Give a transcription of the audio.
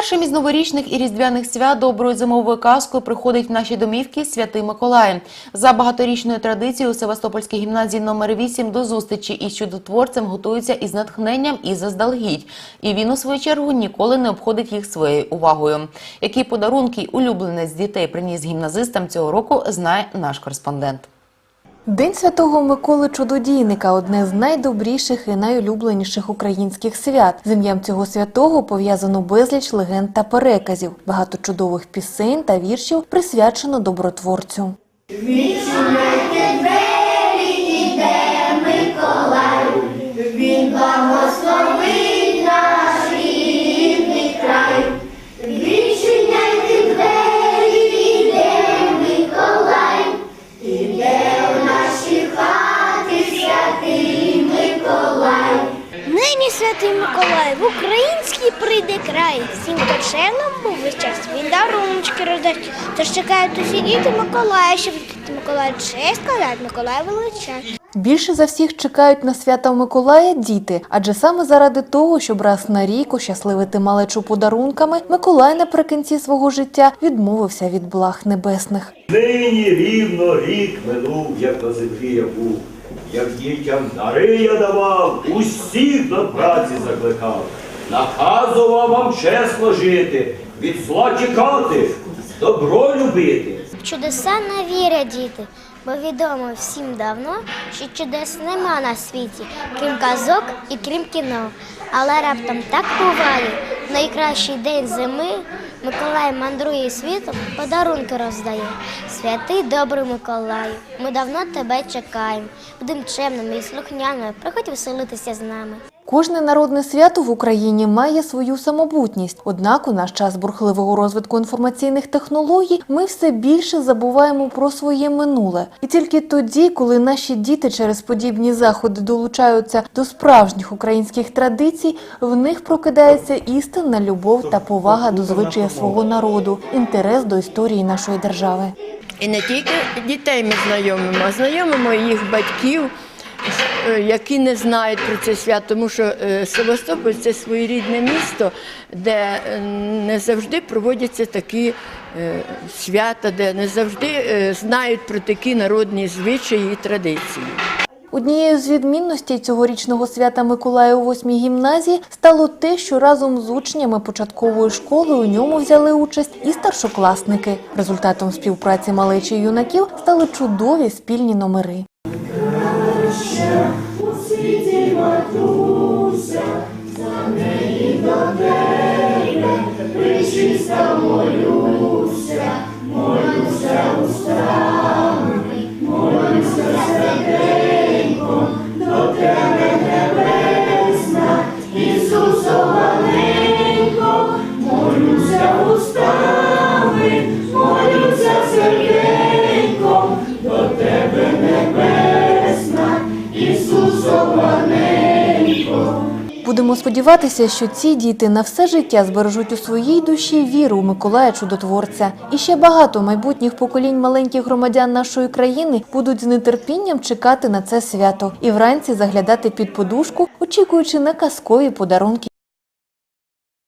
Першим із новорічних і різдвяних свят доброю зимовою казкою приходить в наші домівки Святий Миколай. За багаторічною традицією у Севастопольській гімназії номер 8 до зустрічі із чудотворцем готуються із натхненням і заздалегідь. І він, у свою чергу, ніколи не обходить їх своєю увагою. Які подарунки улюбленець дітей приніс гімназистам цього року, знає наш кореспондент. День Святого Миколи Чудодійника одне з найдобріших і найулюбленіших українських свят. З ім'ям цього святого пов'язано безліч легенд та переказів. Багато чудових пісень та віршів присвячено добротворцю. Відчиняйте Нині святий Миколай в український прийде край. Всім поченом був весь час. Він даруночки роздасть. Тож чекають усі діти Миколая, щоб діти Миколаю честь сказати, Миколай величать. Більше за всіх чекають на свята Миколая діти, адже саме заради того, щоб раз на рік ощасливити малечу подарунками, Миколай наприкінці свого життя відмовився від благ небесних. Нині рівно рік минув, як на землі я був, як дітям дари я давав, усіх до праці закликав, наказував вам чесно жити, від зла тікати, добро любити. Чудеса не вірять діти, бо відомо всім давно, що чудес нема на світі, крім казок і крім кіно. Але раптом так буває, найкращий день зими Миколай мандрує світом, подарунки роздає. Святий добрий Миколаю, ми давно тебе чекаємо. Будем чемними і слухняними, приходь веселитися з нами. Кожне народне свято в Україні має свою самобутність. Однак у наш час бурхливого розвитку інформаційних технологій ми все більше забуваємо про своє минуле. І тільки тоді, коли наші діти через подібні заходи долучаються до справжніх українських традицій, в них прокидається істинна любов та повага до звичая свого народу, інтерес до історії нашої держави. І не тільки дітей ми знайомимо, а знайомимо їх батьків, які не знають про це свято, тому що е, Севастополь це своєрідне місто, де е, не завжди проводяться такі е, свята, де не завжди е, знають про такі народні звичаї і традиції. Однією з відмінностей цьогорічного свята Миколая у восьмій гімназії стало те, що разом з учнями початкової школи у ньому взяли участь і старшокласники. Результатом співпраці малечі юнаків стали чудові спільні номери. Молюся Будемо сподіватися, що ці діти на все життя збережуть у своїй душі віру у Миколая Чудотворця. І ще багато майбутніх поколінь маленьких громадян нашої країни будуть з нетерпінням чекати на це свято і вранці заглядати під подушку, очікуючи на казкові подарунки